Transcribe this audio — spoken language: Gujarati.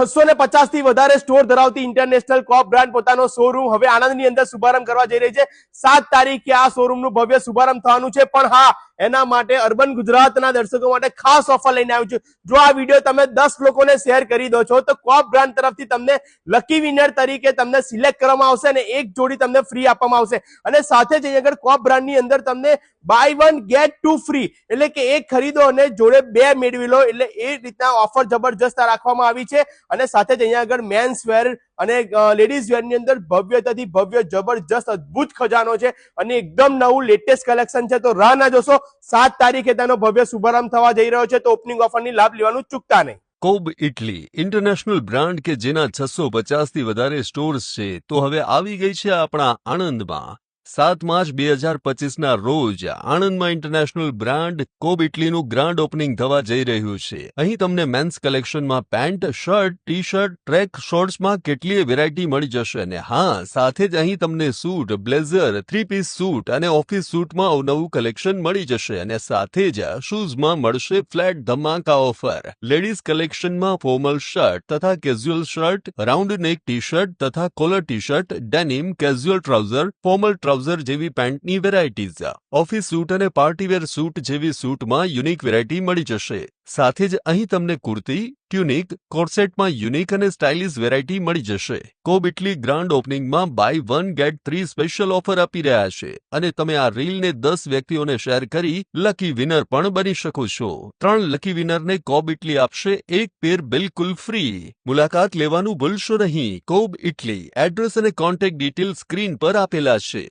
છસો ને પચાસથી વધારે સ્ટોર ધરાવતી ઇન્ટરનેશનલ કોપ બ્રાન્ડ પોતાનો શોરૂમ હવે આણંદની અંદર શુભારંભ કરવા જઈ રહી છે. સાત તારીખે આ શોરૂમનું ભવ્ય શુભારંભ થવાનું છે. પણ હા એના માટે અર્બન ગુજરાતના દર્શકો માટે ખાસ ઓફર લઈને આવ્યું છે. જો આ વીડિયો તમે દસ લોકોને શેર કરી દો છો, તો કોપ બ્રાન્ડ તરફથી તમને લકી વિનર તરીકે તમને સિલેક્ટ કરવામાં આવશે અને એક જોડી તમને ફ્રી આપવામાં આવશે. અને સાથે જ આગળ કોપ બ્રાન્ડની અંદર તમને buy one get two free એટલે કે એક ખરીદો અને જોડે બે મેળવી લો. એટલે એ રીતના ઓફર જબરજસ્ત રાખવામાં આવી છે. અને સાથે જ અહીંયા આગળ મેન્સ વેર અને લેડીઝ વેરની અંદર ભવ્યતાથી ભવ્ય, જબરજસ્ત, અદ્ભુત ખજાનો છે અને એકદમ નવું લેટેસ્ટ કલેક્શન છે. તો રાહ ના જોશો, સાત તારીખે તેનો ભવ્ય શુભારંભ થવા જઈ રહ્યો છે. તો ઓપનિંગ ઓફરની લાભ લેવાનું ચૂકતા નહીં. કોબ ઇટલી ઇન્ટરનેશનલ બ્રાન્ડ કે જેના છસો પચાસથી વધારે સ્ટોર્સ છે. તો હવે આવી ગઈ છે આપણા આણંદમાં. સાત માર્ચ બે હજાર પચીસના રોજ આણંદમાં ઇન્ટરનેશનલ બ્રાન્ડ કોબ ઇટલીનું ગ્રાન્ડ ઓપનિંગ થવા જઈ રહ્યું છે. અહીં તમને men's કલેક્શનમાં pant, shirt T shirt track શોર્ટ્સમાં કેટલીય વેરાયટી મળી જશે અને હા, સાથે જ અહીં તમને suit, blazer three piece suit અને ઓફિસ સૂટમાં અવનવું કલેક્શન મળી જશે અને સાથે જ શૂઝમાં મળશે ફ્લેટ ધમાકા ઓફર. લેડીઝ કલેક્શનમાં ફોર્મલ શર્ટ તથા casual shirt, round neck T shirt તથા collar T shirt denim, casual trouser, formal trouser જેવી પેન્ટની વેરાયટીઝ ઓફિસ સૂટ અને પાર્ટીવેર સૂટ જેવી સૂટમાં યુનિક વેરાયટી મળી જશે. સાથે જ અહીં તમને કુર્તી, ટ્યુનિક, કોર્સેટમાં યુનિક અને સ્ટાઇલિશ વેરાયટી મળી જશે. Cobb Italy grand ઓપનિંગમાં buy one get three special offer આપી રહ્યા છે અને તમે આ રીલને દસ વ્યક્તિઓને શેર કરી લકી વિનર પણ બની શકો છો. ત્રણ લકી વિનરને કોબ ઇટલી આપશે, એક પેર બિલકુલ ફ્રી. મુલાકાત લેવાનું ભૂલશો નહીં. કોબ ઇટલી, એડ્રેસ અને કોન્ટેક્ટ ડિટેલ સ્ક્રીન પર આપેલા છે.